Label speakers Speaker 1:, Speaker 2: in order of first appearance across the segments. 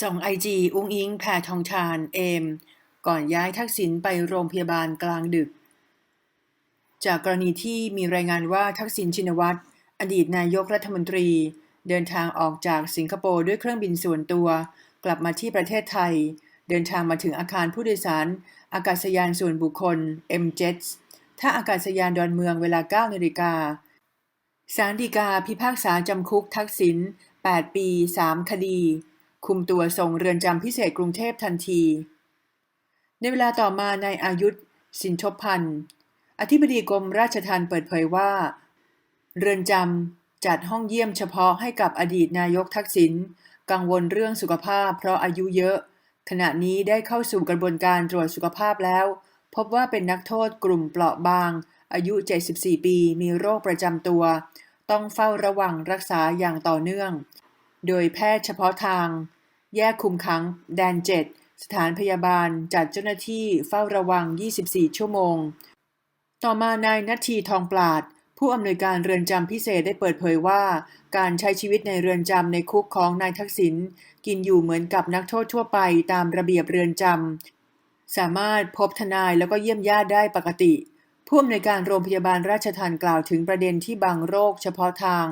Speaker 1: ส่งไอจีอุ้งอิงแพทองทานเอม ก่อนย้ายทักษิณไปโรงพยาบาลกลางดึก จากกรณีที่มีรายงานว่าทักษิณชินวัตร อดีตนายกรัฐมนตรี เดินทางออกจากสิงคโปร์ด้วยเครื่องบินส่วนตัว กลับมาที่ประเทศไทย เดินทางมาถึงอาคารผู้โดยสาร อากาศยานส่วนบุคคล MJets ท่าอากาศยานดอนเมืองเวลา9นาฬิกาศาลฎีกาพิพากษาจำคุกทักษิณ8ปี 3 คดี คุมตัวส่งเรือนจำพิเศษกรุงเทพทันที ในเวลาต่อมานายอายุธสินทบพันธ์ อธิบดีกรมราชทัณฑ์เปิดเผยว่า เรือนจำจัดห้องเยี่ยมเฉพาะให้กับอดีตนายกทักษิณกังวลเรื่องสุขภาพเพราะอายุเยอะ ขณะนี้ได้เข้าสู่กระบวนการตรวจสุขภาพแล้ว พบว่าเป็นนักโทษกลุ่มเปราะบาง อายุ 74 ปี มีโรคประจำตัว ต้องเฝ้าระวังรักษาอย่างต่อเนื่อง โดยแพทย์เฉพาะทาง แยกคุมขังแดน7สถานพยาบาลจัดเจ้าหน้าที่เฝ้าระวัง 24 ชั่วโมง ต่อมานายนัทีทองปราด ผู้อำนวยการเรือนจำพิเศษได้เปิดเผยว่า การใช้ชีวิตในเรือนจำในคุกของนายทักษิณกินอยู่เหมือนกับนักโทษทั่วไปตามระเบียบเรือนจำสามารถพบทนายแล้วก็เยี่ยมญาติได้ปกติ ผู้อำนวยการโรงพยาบาลราชทัณฑ์กล่าวถึงประเด็นที่บางโรคเฉพาะทาง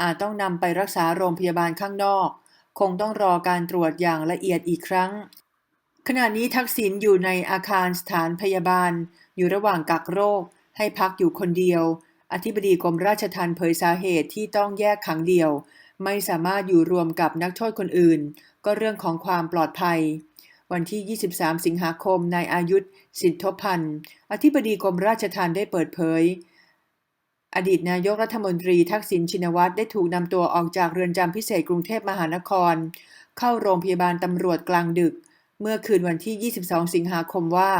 Speaker 1: อาจต้องนำไปรักษาโรงพยาบาลข้างนอก คงต้องรอการตรวจอย่างละเอียดอีกครั้ง ขณะนี้ทักษิณอยู่ในอาคารสถานพยาบาล อยู่ระหว่างกักโรค ให้พักอยู่คนเดียว อธิบดีกรมราชทัณฑ์เผยสาเหตุที่ต้องแยกขังเดียว ไม่สามารถอยู่รวมกับนักโทษคนอื่น ก็เรื่องของความปลอดภัยวันที่ 23 สิงหาคม นายอายุธสิทธพันธ์ อธิบดีกรมราชทัณฑ์ได้เปิดเผย อดีตนายกรัฐมนตรีทักษิณชินวัตรได้ถูกนำตัวออกจากเรือนจำพิเศษกรุงเทพมหานคร เข้าโรงพยาบาลตำรวจกลางดึก เมื่อคืนวันที่ 22 สิงหาคมว่า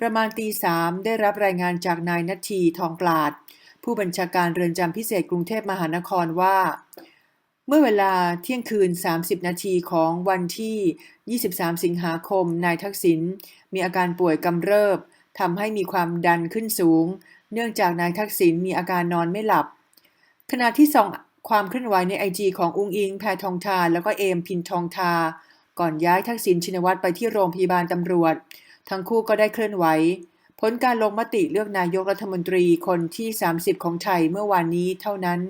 Speaker 1: ประมาณตีสามได้รับรายงานจากนายนัททีทองปราด ผู้บัญชาการเรือนจำพิเศษกรุงเทพมหานครว่า เมื่อเวลาเที่ยงคืน 30 นาทีของวันที่ 23 สิงหาคม นายทักษิณมีอาการป่วยกำเริบทำให้มีความดันขึ้นสูง เนื่องจากนายทักษิณมีอาการนอนไม่หลับ ขณะที่ส่องความเคลื่อนไหวในไอจีของอุงอิง แพทองทานแล้วก็เอมพินทองทา ก่อนย้ายทักษิณชินวัตรไปที่โรงพยาบาลตำรวจ ทั้งคู่ก็ได้เคลื่อนไหว ผลการลงมติเลือกนายกรัฐมนตรีคนที่ 30 ของไทยเมื่อวานนี้เท่านั้น